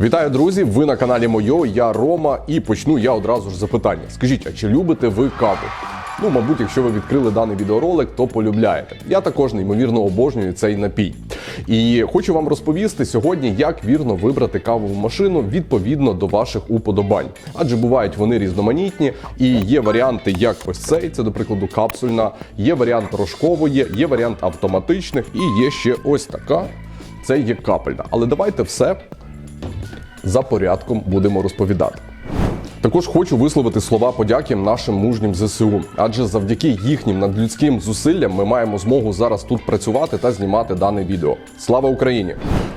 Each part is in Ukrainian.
Вітаю, друзі! Ви на каналі Мойо, я Рома, і почну я одразу ж запитання. Скажіть, а чи любите ви каву? Ну, мабуть, якщо ви відкрили даний відеоролик, то полюбляєте. Я також неймовірно обожнюю цей напій. І хочу вам розповісти сьогодні, як вірно вибрати кавову машину відповідно до ваших уподобань. Адже бувають вони різноманітні, і є варіанти, як ось цей, це до прикладу капсульна, є варіант рожкової, є варіант автоматичних, і є ще ось така. Це є капельна. Але давайте все за порядком будемо розповідати. Також хочу висловити слова подяки нашим мужнім ЗСУ, адже завдяки їхнім надлюдським зусиллям ми маємо змогу зараз тут працювати та знімати дане відео. Слава Україні!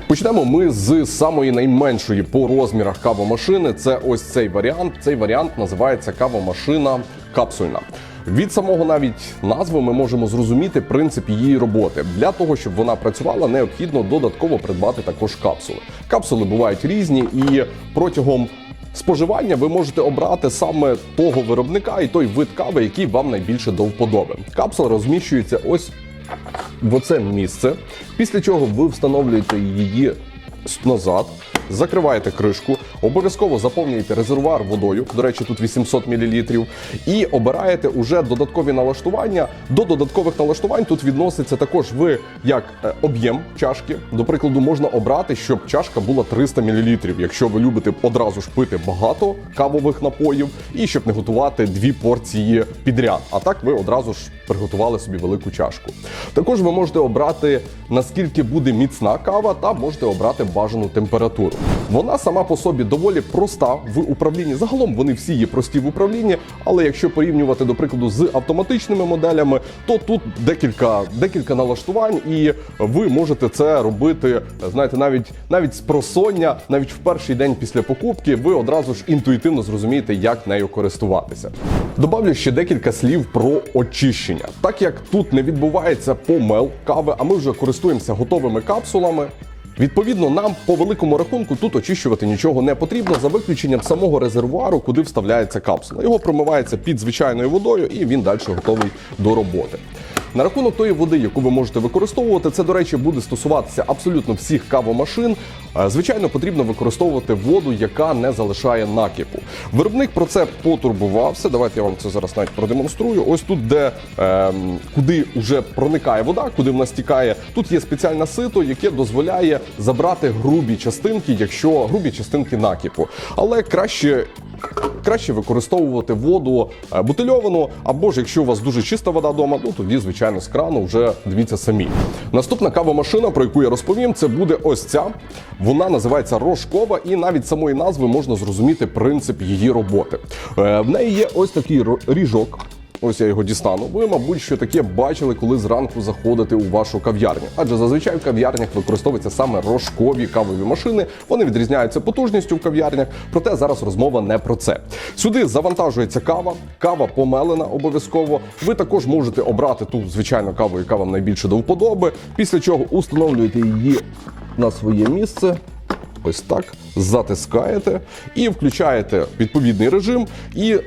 Почнемо ми з самої найменшої по розмірах кавомашини. Це ось цей варіант. Цей варіант називається кавомашина капсульна. Від самого навіть назви ми можемо зрозуміти принцип її роботи. Для того щоб вона працювала, необхідно додатково придбати також капсули. Капсули бувають різні, і протягом споживання ви можете обрати саме того виробника і той вид кави, який вам найбільше до вподоби. Капсула розміщується ось в оце місце. Після чого ви встановлюєте її назад, закриваєте кришку, обов'язково заповнюєте резервуар водою. До речі, тут 800 мл, і обираєте уже додаткові налаштування. До додаткових налаштувань тут відноситься також ви як е, об'єм чашки. До прикладу, можна обрати, щоб чашка була 300 мл, якщо ви любите одразу ж пити багато кавових напоїв, і щоб не готувати дві порції підряд. А так ви одразу ж приготували собі велику чашку. Також ви можете обрати наскільки буде міцна кава, та можете обрати бажану температуру. Вона сама по собі доволі проста в управлінні. Загалом вони всі є прості в управлінні, але якщо порівнювати, до прикладу, з автоматичними моделями, то тут декілька, декілька налаштувань, і ви можете це робити, знаєте, навіть навіть з просоння, навіть в перший день після покупки, ви одразу ж інтуїтивно зрозумієте, як нею користуватися. Добавлю ще декілька слів про очищення. Так як тут не відбувається помел кави, а ми вже користуємося готовими капсулами. Відповідно, нам по великому рахунку тут очищувати нічого не потрібно за виключенням самого резервуару, куди вставляється капсула. Його промивається під звичайною водою, і він далі готовий до роботи. На рахунок тої води, яку ви можете використовувати, це, до речі, буде стосуватися абсолютно всіх кавомашин. Е, Звичайно, потрібно використовувати воду, яка не залишає накипу. Виробник про це потурбувався. Давайте я вам це зараз навіть продемонструю. Ось тут, де ем, куди вже проникає вода, куди вона стікає, тут є спеціальне сито, яке дозволяє забрати грубі частинки, якщо грубі частинки накипу. Але краще краще використовувати воду е, бутильовану, або ж якщо у вас дуже чиста вода вдома, ну тоді, звичайно, з крану вже дивіться самі. Наступна кавомашина, про яку я розповім, це буде ось ця. Вона називається рожкова, і навіть самої назви можна зрозуміти принцип її роботи. Е, В неї є ось такий ріжок. Ось я його дістану. Ви, мабуть, що таке бачили, коли зранку заходите у вашу кав'ярню. Адже зазвичай в кав'ярнях використовуються саме рожкові кавові машини. Вони відрізняються потужністю в кав'ярнях, проте зараз розмова не про це. Сюди завантажується кава, кава помелена обов'язково. Ви також можете обрати ту звичайну каву, яка вам найбільше до вподоби. Після чого установлюєте її на своє місце. Ось так затискаєте і включаєте відповідний режим. І е,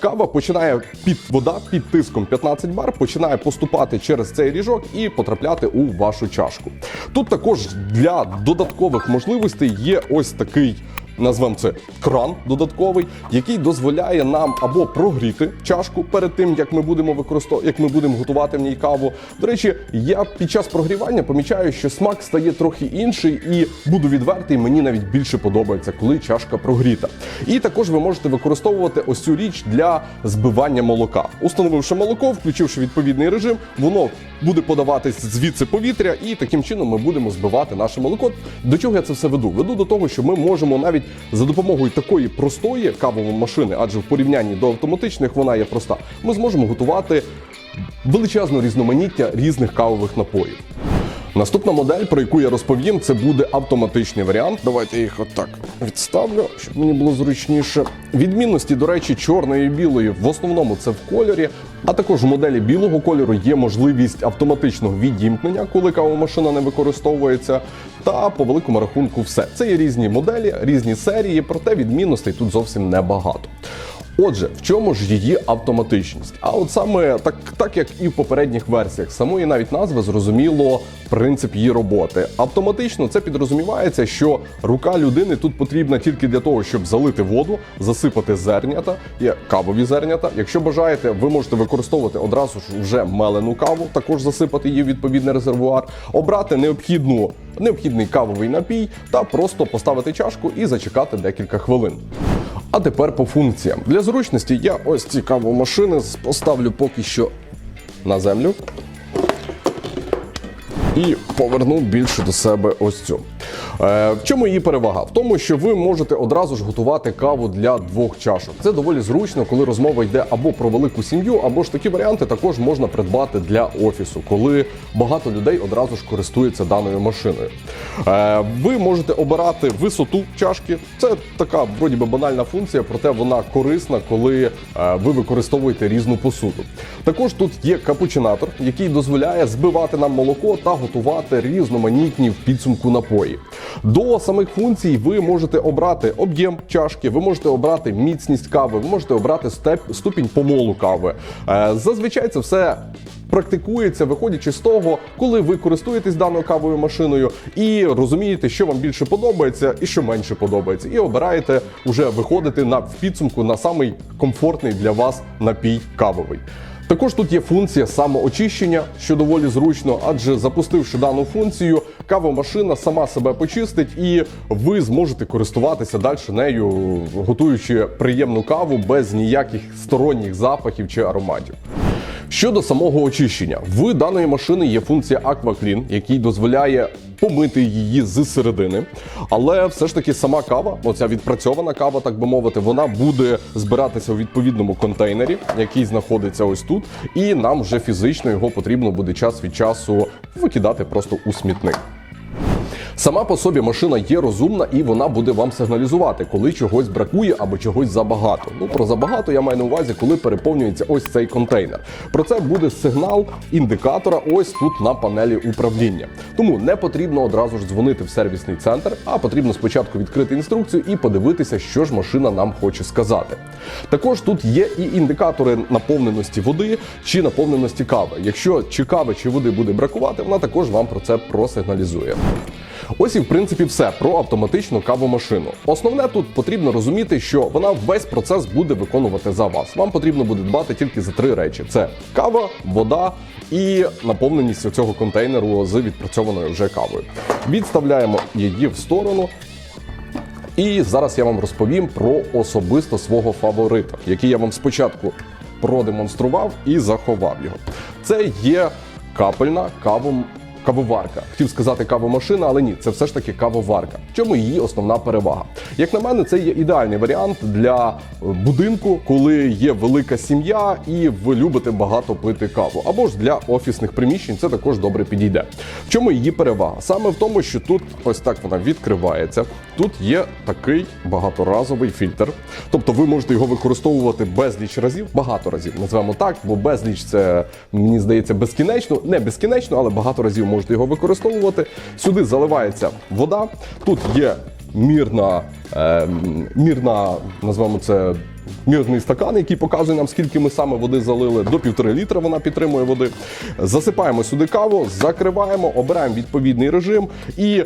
кава починає під вода під тиском 15 бар, починає поступати через цей ріжок і потрапляти у вашу чашку. Тут також для додаткових можливостей є ось такий. Назвемо це кран додатковий, який дозволяє нам або прогріти чашку перед тим, як ми будемо використовувати, як ми будемо готувати в ній каву. До речі, я під час прогрівання помічаю, що смак стає трохи інший, і буду відвертий, мені навіть більше подобається, коли чашка прогріта. І також ви можете використовувати ось цю річ для збивання молока. Установивши молоко, включивши відповідний режим, воно буде подаватись звідси повітря, і таким чином ми будемо збивати наше молоко. До чого я це все веду? Веду до того, що ми можемо навіть за допомогою такої простої кавової машини, адже в порівнянні до автоматичних вона є проста. Ми зможемо готувати величезне різноманіття різних кавових напоїв. Наступна модель, про яку я розповім, це буде автоматичний варіант. Давайте їх отак відставлю, щоб мені було зручніше. Відмінності, до речі, чорної і білої в основному це в кольорі. А також в моделі білого кольору є можливість автоматичного відімкнення, коли кавомашина не використовується. Та по великому рахунку все. Це є різні моделі, різні серії, проте відмінностей тут зовсім небагато. Отже, в чому ж її автоматичність? А от саме так, так як і в попередніх версіях, самої навіть назви зрозуміло принцип її роботи. Автоматично це підрозумівається, що рука людини тут потрібна тільки для того, щоб залити воду, засипати зернята, є кавові зернята. Якщо бажаєте, ви можете використовувати одразу ж вже мелену каву, також засипати її в відповідний резервуар, обрати необхідну. Необхідний кавовий напій та просто поставити чашку і зачекати декілька хвилин. А тепер по функціям. Для зручності я ось ці кавомашини поставлю поки що на землю і поверну більше до себе ось цю. Е, в чому її перевага? В тому, що ви можете одразу ж готувати каву для двох чашок. Це доволі зручно, коли розмова йде або про велику сім'ю, або ж такі варіанти також можна придбати для офісу, коли багато людей одразу ж користуються даною машиною. Е, ви можете обирати висоту чашки. Це така вроді би банальна функція, проте вона корисна, коли е, ви використовуєте різну посуду. Також тут є капучинатор, який дозволяє збивати нам молоко та готувати різноманітні в підсумку напої. До самих функцій ви можете обрати об'єм чашки, ви можете обрати міцність кави, ви можете обрати степ, ступінь помолу кави. Е, Зазвичай це все. Практикується, виходячи з того, коли ви користуєтесь даною кавовою машиною і розумієте, що вам більше подобається і що менше подобається, і обираєте вже виходити на в підсумку на самий комфортний для вас напій кавовий. Також тут є функція самоочищення, що доволі зручно, адже запустивши дану функцію, кавомашина сама себе почистить, і ви зможете користуватися далі нею, готуючи приємну каву без ніяких сторонніх запахів чи ароматів. Щодо самого очищення, в даної машини є функція AquaClean, який дозволяє помити її з середини. Але все ж таки сама кава, оця відпрацьована кава, так би мовити, вона буде збиратися у відповідному контейнері, який знаходиться ось тут, і нам вже фізично його потрібно буде час від часу викидати просто у смітник. Сама по собі машина є розумна і вона буде вам сигналізувати, коли чогось бракує або чогось забагато. Ну про забагато я маю на увазі, коли переповнюється ось цей контейнер. Про це буде сигнал індикатора ось тут на панелі управління. Тому не потрібно одразу ж дзвонити в сервісний центр, а потрібно спочатку відкрити інструкцію і подивитися, що ж машина нам хоче сказати. Також тут є і індикатори наповненості води чи наповненості кави. Якщо чи кави, чи води буде бракувати, вона також вам про це просигналізує. Ось і в принципі все про автоматичну кавомашину. Основне тут потрібно розуміти, що вона весь процес буде виконувати за вас. Вам потрібно буде дбати тільки за три речі: це кава, вода і наповненість цього контейнеру з відпрацьованою вже кавою. Відставляємо її в сторону. І зараз я вам розповім про особисто свого фаворита, який я вам спочатку продемонстрував і заховав його. Це є капельна кавом. Кавоварка. Хотів сказати кавомашина, але ні, це все ж таки кавоварка. В чому її основна перевага? Як на мене, це є ідеальний варіант для е, будинку, коли є велика сім'я і ви любите багато пити каву. Або ж для офісних приміщень це також добре підійде. В чому її перевага? Саме в тому, що тут ось так вона відкривається. Тут є такий багаторазовий фільтр. Тобто ви можете його використовувати безліч разів, багато разів, назвемо так, бо безліч це мені здається безкінечно, не безкінечно, але багато разів можете його використовувати. Сюди заливається вода. Тут є мірна, е, мірна, назвемо це. Мірний стакан, який показує нам, скільки ми саме води залили, до півтори літра вона підтримує води. Засипаємо сюди каву, закриваємо, обираємо відповідний режим і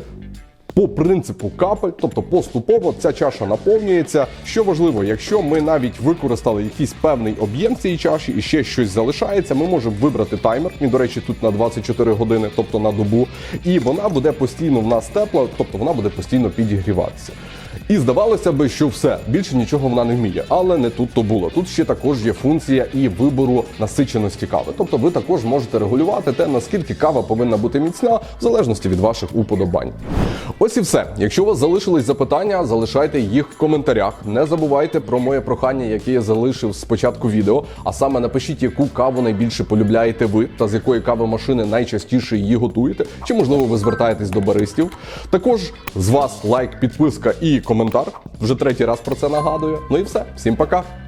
по принципу капель, тобто поступово ця чаша наповнюється. Що важливо, якщо ми навіть використали якийсь певний об'єм цієї чаші і ще щось залишається, ми можемо вибрати таймер. Він, до речі, тут на 24 години, тобто на добу, і вона буде постійно в нас тепла, тобто вона буде постійно підігріватися. І здавалося би, що все більше нічого вона не вміє, але не тут то було. Тут ще також є функція і вибору насиченості кави. Тобто ви також можете регулювати те, наскільки кава повинна бути міцна, в залежності від ваших уподобань. Ось і все. Якщо у вас залишились запитання, залишайте їх в коментарях. Не забувайте про моє прохання, яке я залишив з початку відео. А саме напишіть, яку каву найбільше полюбляєте ви, та з якої кави машини найчастіше її готуєте, чи можливо ви звертаєтесь до баристів. Також з вас лайк, підписка і коментар. Вже третій раз про це нагадую. Ну і все. Всім пока.